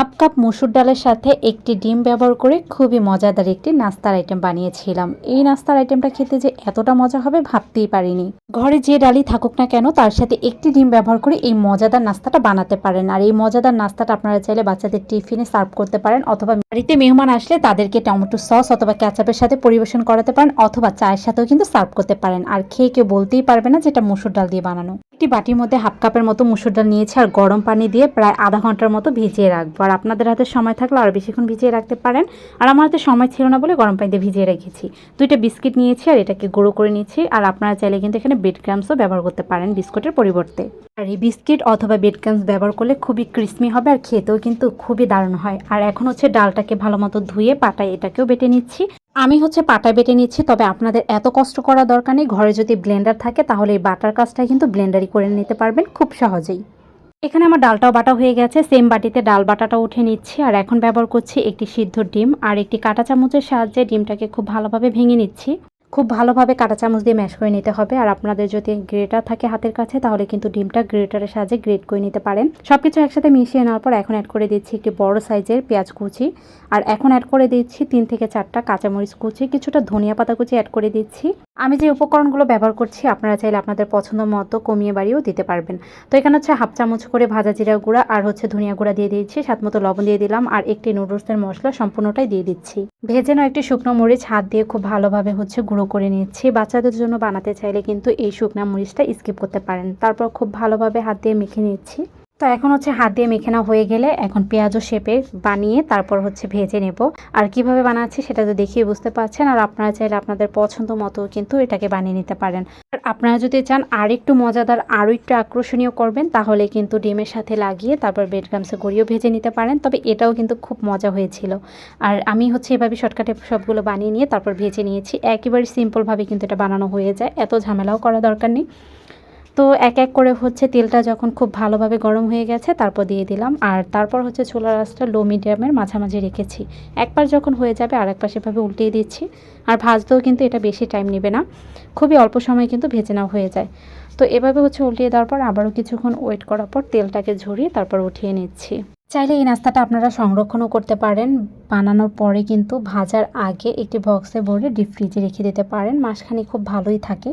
Half cup মসুর ডালের সাথে একটি ডিম ব্যবহার করে খুবই মজাদার একটি নাস্তার আইটেম বানিয়েছিলাম। এই নাস্তার আইটেমটা খেতে যে এতটা মজা হবে ভাবতেই পারিনি। ঘরে যে ডালই থাকুক না কেন, তার সাথে একটি ডিম ব্যবহার করে এই মজাদার নাস্তাটা বানাতে পারেন। আর এই মজাদার নাস্তাটা আপনারা চাইলে বাচ্চাদের টিফিনে সার্ভ করতে পারেন অথবা বাড়িতে মেহমান আসলে তাদেরকে টমেটো সস অথবা ক্যাচাপের সাথে পরিবেশন করাতে পারেন অথবা চায়ের সাথেও কিন্তু সার্ভ করতে পারেন। আর খেয়ে কেউ বলতেই পারবে না যেটা মসুর ডাল দিয়ে বানানো। একটি বাটির মধ্যে হাফ কাপের মতো মুসুর ডাল নিয়েছি আর গরম পানি দিয়ে প্রায় আধা ঘণ্টার মতো ভিজিয়ে রাখব। আর আপনাদের হাতে সময় থাকলে আরও বেশিক্ষণ ভিজিয়ে রাখতে পারেন। আর আমার হাতে সময় ছিল না বলে গরম পানিতে ভিজিয়ে রেখেছি। দুইটা বিস্কিট নিয়েছি আর এটাকে গুঁড়ো করে নিয়েছি। আর আপনারা চাইলে কিন্তু এখানে বেড ক্রামসও ব্যবহার করতে পারেন বিস্কুটের পরিবর্তে। আর এই বিস্কিট অথবা বেড ক্রামস ব্যবহার করলে খুবই ক্রিস্মি হবে আর খেতেও কিন্তু খুবই দারুণ হয়। আর এখন হচ্ছে ডালটাকে ভালো মতো ধুয়ে পাটায় এটাকেও বেটে নিচ্ছি। আমি হচ্ছে পাটা বেটে নিচ্ছি, তবে আপনাদের এত কষ্ট করা দরকার নেই। ঘরে যদি ব্লেন্ডার থাকে, তাহলে এই বাটার কাজটা কিন্তু ব্লেন্ডারই করে নিতে পারবেন খুব সহজেই। এখানে আমার ডালটাও বাটা হয়ে গেছে সেম বাটিতে ডাল বাটাটা উঠে নিচ্ছি, আর এখন ব্যবহার করছি একটি সিদ্ধ ডিম আর একটি কাটা চামচের সাহায্যে ডিমটাকে খুব ভালোভাবে ভেঙে নিচ্ছি। খুব ভালোভাবে কাঁটা চামচ দিয়ে ম্যাশ করে নিতে হবে। আর আপনাদের যদি গ্রেটার থাকে হাতের কাছে, তাহলে কিন্তু ডিমটা গ্রেটারের সাহায্যে গ্রেট করে নিতে পারেন। সব কিছু একসাথে মিশিয়ে নেওয়ার পর এখন অ্যাড করে দিচ্ছি একটি বড় সাইজের পেঁয়াজ কুচি। আর এখন অ্যাড করে দিচ্ছি তিন থেকে চারটা কাঁচামরিচ কুচি, কিছুটা ধনিয়া পাতা কুচি অ্যাড করে দিচ্ছি। আমি যে উপকরণগুলো ব্যবহার করছি, আপনারা চাইলে আপনাদের পছন্দ মতো কমিয়ে বাড়িয়েও দিতে পারবেন। তো এখানে হচ্ছে হাফ চামচ করে ভাজা জিরা গুঁড়া আর হচ্ছে ধনিয়া গুঁড়া দিয়ে দিচ্ছি সাত মতো লবণ দিয়ে দিলাম আর একটি নুডলসের মশলা সম্পূর্ণটাই দিয়ে দিচ্ছি। ভেজে নয় একটি শুকনো মরিচ হাত দিয়ে খুব ভালোভাবে হচ্ছে গুঁড়ো করে নিচ্ছি। বাচ্চাদের জন্য বানাতে চাইলে কিন্তু এই শুকনো মরিচটা স্কিপ করতে পারেন। তারপর খুব ভালোভাবে হাত দিয়ে মেখে নিচ্ছি। তো এখন হচ্ছে হাত দিয়ে মেখে নেওয়া হয়ে গেলে এখন পেঁয়াজও শেপে বানিয়ে তারপর হচ্ছে ভেজে নেব। আর কীভাবে বানাচ্ছি সেটা তো দেখিয়ে বুঝতে পারছেন। আর আপনারা চাইলে আপনাদের পছন্দ মতো কিন্তু এটাকে বানিয়ে নিতে পারেন। আর আপনারা যদি চান আর একটু মজাদার, আরও একটু আকর্ষণীয় করবেন, তাহলে কিন্তু ডিমের সাথে লাগিয়ে তারপর ব্রেড ক্রামসে গড়িয়েও ভেজে নিতে পারেন। তবে এটাও কিন্তু খুব মজা হয়েছিল। আর আমি হচ্ছে এভাবে শর্টকাটে সবগুলো বানিয়ে নিয়ে তারপর ভেজে নিয়েছি। একেবারে সিম্পলভাবে কিন্তু এটা বানানো হয়ে যায়। এত ঝামেলাও করা দরকার নেই। তো এক এক করে হচ্ছে তেলটা যখন খুব ভালোভাবে গরম হয়ে গেছে, তারপর দিয়ে দিলাম। আর তারপর হচ্ছে চুলার আঁচটা লো মিডিয়ামের মাঝামাঝি রেখেছি। একবার যখন হয়ে যাবে আর এক পাশেভাবে উল্টিয়ে দিচ্ছি। আর ভাজতেও কিন্তু এটা বেশি টাইম নেবে না। খুবই অল্প সময় কিন্তু ভেজে নেওয়া হয়ে যায়। তো এভাবে হচ্ছে উল্টিয়ে দেওয়ার পর আবারও কিছুক্ষণ ওয়েট করার পর তেলটাকে ঝরিয়ে তারপর উঠিয়ে নিচ্ছি। চাইলে এই নাস্তাটা আপনারা সংরক্ষণও করতে পারেন। বানানোর পরে কিন্তু ভাজার আগে একটি বক্সে ভরে ডিপ ফ্রিজে রেখে দিতে পারেন। মাসখানি খুব ভালোই থাকে।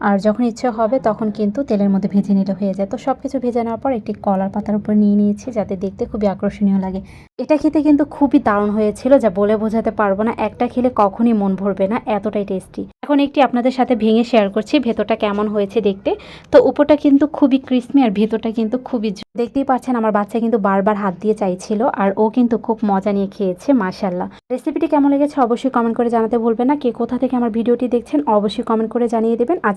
আর যখন ইচ্ছে হবে তখন কিন্তু তেলের মধ্যে ভেজে নিলে হয়ে যায়। তো সব কিছু ভেজে নেওয়ার পর একটি কলার পাতার উপর নিয়ে নিয়েছি যাতে দেখতে খুবই আকর্ষণীয় লাগে। এটা খেতে কিন্তু খুবই দারুণ হয়েছিল, যা বলে বোঝাতে পারব না। একটা খেলে কখনই মন ভরবে না, এতটাই টেস্টি এখন একটি আপনাদের সাথে ভেঙে শেয়ার করছি, ভেতরটা কেমন হয়েছে দেখতে। তো উপরটা কিন্তু খুবই ক্রিস্মি আর ভেতরটা কিন্তু খুবই দেখতেই পাচ্ছেন আমার বাচ্চা কিন্তু বারবার হাত দিয়ে চাইছিল আর ও কিন্তু খুব মজা নিয়ে খেয়েছে মাশাল্লাহ রেসিপিটি কেমন লেগেছে অবশ্যই কমেন্ট করে জানাতে ভুলবেন না। কে কোথা থেকে আমার ভিডিওটি দেখছেন অবশ্যই কমেন্ট করে জানিয়ে দেবেন। আজ